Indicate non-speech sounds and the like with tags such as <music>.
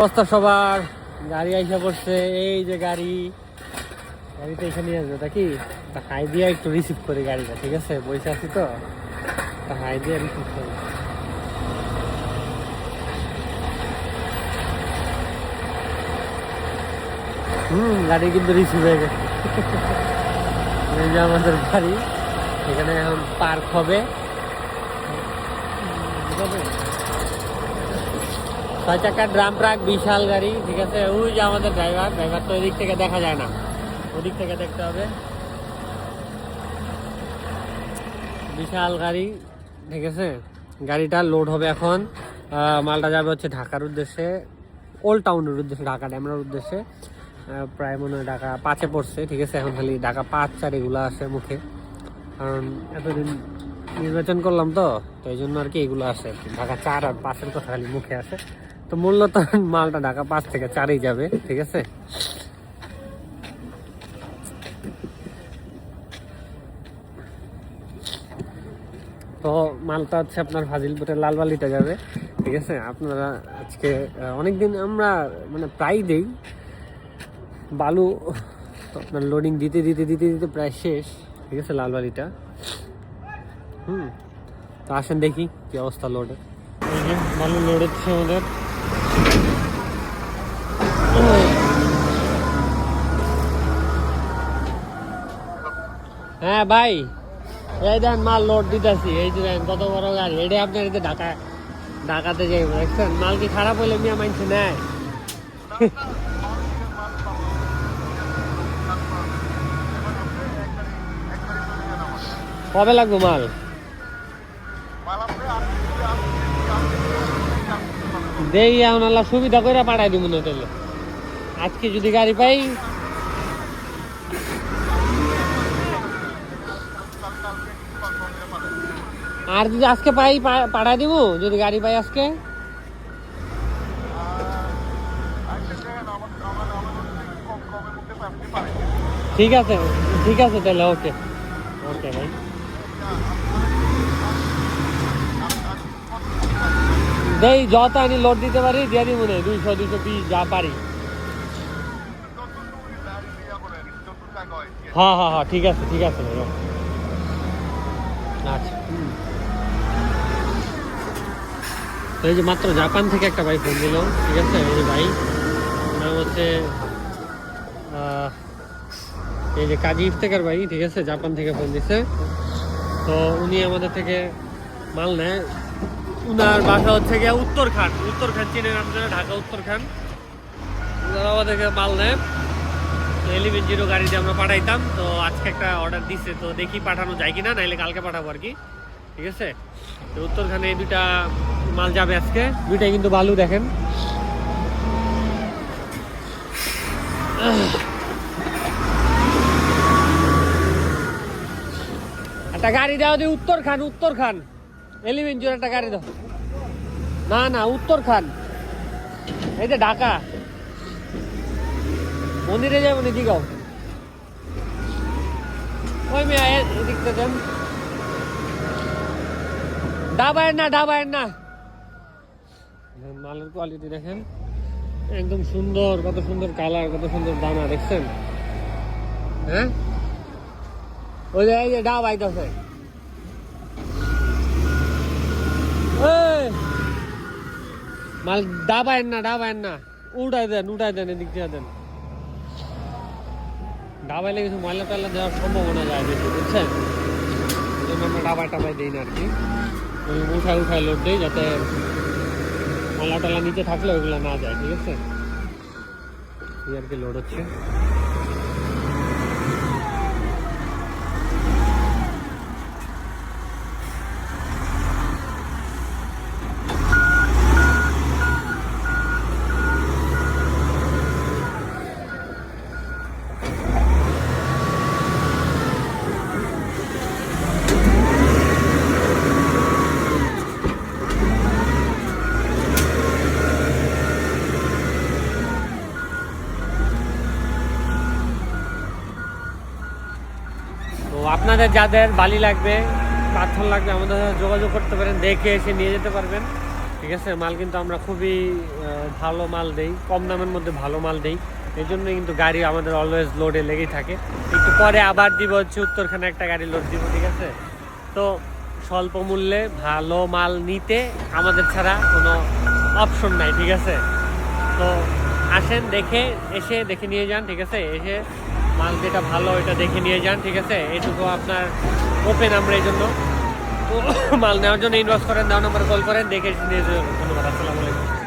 অবস্থা সবার। গাড়ি আইসা পড়ছে, এই যে গাড়ি। গাড়িতে এখানে নিয়ে আসবে তা কি? তা হাই দিয়ে একটু রিসিভ করি গাড়িটা, ঠিক আছে? বসে আছি তো। তা হাই দিয়ে রিসিভ করি। হুম, গাড়ি কিন্তু রিসিভ হয়ে গেছে। এই যে আমাদের গাড়ি এখানে এখন পার্ক হবে। ছয় চাকার ড্রাম ট্রাক, বিশাল গাড়ি, ঠিক আছে? ওই যে আমাদের ড্রাইভার ড্রাইভার তো ওদিক থেকে দেখা যায় না। ওদিক থেকে দেখতে হবে। বিশাল গাড়ি, ঠিক আছে? গাড়িটা লোড হবে এখন মালটা যাবে হচ্ছে ঢাকার উদ্দেশ্যে ওল্ড টাউনের উদ্দেশ্যে, ঢাকা ড্যামের উদ্দেশ্যে। প্রায় মনে হয় ঢাকা পাঁচে পড়ছে, ঠিক আছে? এখন খালি ঢাকা পাঁচ চার এগুলো আসে মুখে। কারণ এতদিন নির্বাচন করলাম তো তো এই জন্য আর কি এগুলো আসে। ঢাকা চার আর পাঁচের কথা খালি মুখে আসে। তো মূলত মালটা ঢাকা পাঁচ থেকে চারেই যাবে, ঠিক আছে? তো মালটা হচ্ছে আপনার ফাজিলপুরের লালবালিটা যাবে, ঠিক আছে? আপনারা আজকে অনেক দিন আমরা মানে প্রায় দেই। বালু আপনার লোডিং দিতে দিতে দিতে দিতে প্রায় শেষ, ঠিক আছে, লালবালিটা? হুম, তো আসেন দেখি কি অবস্থা লোডের বালু লোড হচ্ছে আমাদের। হ্যাঁ ভাই, এই দেন মাল লোড দিতেছি। এই যে দেন, কত বড় গাড়ি। এটা আপনার যে ঢাকা, ঢাকাতে যাই দেখছেন, মাল কি খারাপ হইলে মিয়া মানছে নেয় কবে লাগবে মাল? দেই, এখন আল্লাহ সুবিধা করে পাঠাই দিব না তাহলে আজকে যদি গাড়ি পাই, আর যদি আজকে পাই পাঠাই দিব যদি গাড়ি পাই আজকে। ঠিক আছে ঠিক আছে তাহলে, ওকে। ওকে ভাই। দেই যত আমি লোড দিতে পারি, দিয়ে দিব না, দুইশো দুইশো পিস, যা পারি। হ্যাঁ হ্যাঁ হ্যাঁ ঠিক আছে ঠিক আছে আচ্ছা। তো এই যে মাত্র জাপান থেকে একটা ভাই ফোন দিল ঠিক আছে, এই যে ভাই। নাম হচ্ছে এই যে কাজী ইফতেকার ভাই, ঠিক আছে, জাপান থেকে ফোন দিছে। তো উনি আমাদের থেকে মাল নেয়। উনার বাসা হচ্ছে গিয়ে উত্তরখান। উত্তরখান চিনেন আপনারা ঢাকা উত্তরখান। ওনারা আমাদের থেকে মাল নেয় এলিভেন জিরো গাড়ি দিয়ে আমরা পাঠাইতাম, তো আজকে একটা অর্ডার দিচ্ছে তো দেখি পাঠানো যায় কিনা, নাইলে কালকে পাঠাবো আর কি। ঠিক আছে? তো উত্তরখানে এই দুইটা মাল যাবে আজকে। দুইটাই কিন্তু বালু, দেখেন। একটা গাড়ি দাও দি উত্তরখান উত্তরখান। এলিভেন জিরো একটা গাড়ি দাও। না না উত্তরখান এই যে ঢাকা। মন্দিরে যাব না দিগাও ওই মেয়ে এদিকটা দেন ডাবায়ের না ডাবায়ের না। মালের কোয়ালিটি দেখেন। একদম সুন্দর, কত সুন্দর কালার কত সুন্দর দানা, দেখছেন? হ্যাঁ? ওই যে ডাব আইতাছে এই, মাল ডাবায়ের না ডাবায়ের না। উঠাই দেন উঠাই দেন, এদিক দিয়ে দেন। ডাবাইলে কিছু ময়লা টয়লা দেওয়ার সম্ভাবনা যায় বেশি, বুঝছেন? এই জন্য আমরা ডাবাই টাবাই দিই না আর কি। ওই উঠায় উঠায় লোড দিই যাতে ময়লা টয়লা নিচে থাকলে ওইগুলো না যায়, ঠিক আছে? এই আর কি লোড হচ্ছে। আপনাদের যাদের বালি লাগবে পাথর লাগবে, আমাদের সাথে যোগাযোগ করতে পারেন, দেখে এসে নিয়ে যেতে পারবেন। ঠিক আছে? মাল কিন্তু আমরা খুবই ভালো মাল দেই, কম দামের মধ্যে ভালো মাল দেই। এই জন্য কিন্তু গাড়ি আমাদের অলওয়েজ লোডে লেগেই থাকে। একটু পরে আবার দিব হচ্ছে উত্তরখানে একটা গাড়ি লোড দিব, ঠিক আছে? তো স্বল্প মূল্যে ভালো মাল নিতে আমাদের ছাড়া কোনো অপশন নাই, ঠিক আছে? তো আসেন, দেখে এসে, দেখে নিয়ে যান, ঠিক আছে? এসে মাল যেটা ভালো, ওইটা দেখে নিয়ে যান, ঠিক আছে? এটুকু আপনার ওপেন আমরা এই জন্য। তো <coughs> মাল নেওয়ার জন্য ইনভেস্ট করেন, দেওয়া নম্বরে কল করেন, দেখে নিয়ে ধন্যবাদ, আসসালামু আলাইকুম।